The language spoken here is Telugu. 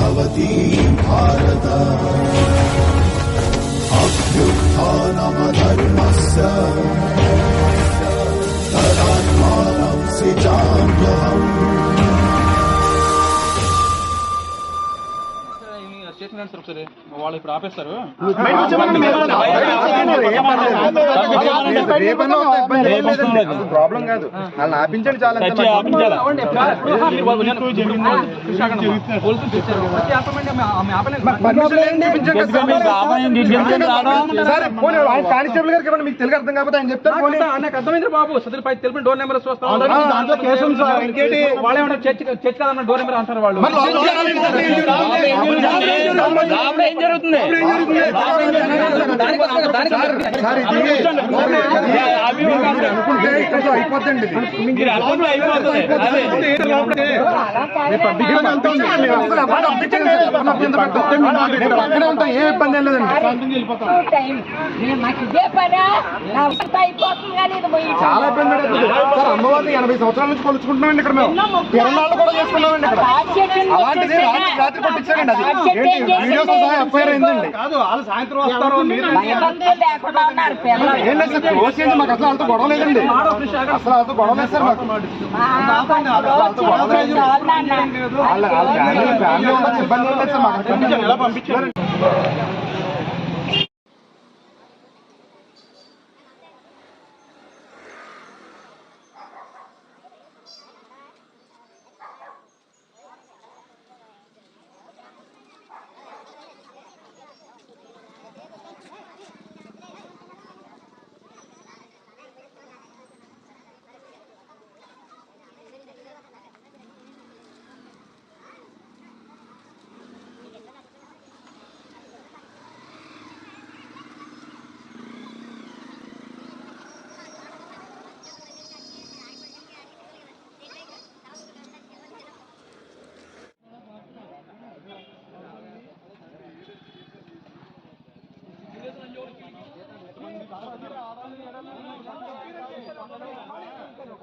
भवती भारत अभ्युत्थानमधर्मस्य तदात्मानं सिचाम्यहम् సార్ ఒకసారి వాళ్ళు ఇప్పుడు ఆపేస్తారు ప్రాబ్లం కాదు వాళ్ళని ఆపించండి చాలా కానిస్టేబుల్ గారికి ఇవ్వండి మీకు తెలుగు అర్థం కాకపోతే ఆయన చెప్తారు. నాకు అర్థమైంది బాబు సదిరి పై తెలిపిన డోర్ నెంబర్ దాంట్లో కేసు ఉంది సార్ ఇంకేంటి వాళ్ళు ఏమన్నా చర్చ్ చర్చ్ కాదన్న డోర్ నెంబర్ అంటారు వాళ్ళు ఏం జరుగుతుంది? అనుకుంటే పక్కనే ఉంటాం ఏ ఇబ్బంది ఏం లేదండి టైం నేను నాకు ఇదే పనా నా వర్క్ అయిపోతుంది కానీ ఇది పోయి చాలా ఇబ్బంది. సార్ అమ్మవారిని ఎనభై సంవత్సరాల నుంచి కొలుచుకుంటున్నామండి ఇక్కడ మేము తిరణాలు కూడా చేసుకున్నామండి ఇక్కడ అలాంటిది రాత్రి రాత్రి కొట్టించారండి అది ఏంటి వీడియోస్ సహా ఎఫ్ఐఆర్ అయిందండి భయభక్తులు లేకుండా ఉన్నారు పిల్లలు ఏం లేదు సార్ క్లోజ్ చేయండి మాకు అసలు వాళ్ళతో గొడవ లేదండి. అసలు వాళ్ళతో గొడవ లేదు సార్ మాకు. మా భక్తులు చాలు నాన్న. వాళ్ళ వాళ్ళ ఫ్యామిలీ ఫ్యామిలీ ఉండొచ్చు ఇబ్బంది ఏం లేదు సార్ మాకు ఎలా పంపించారు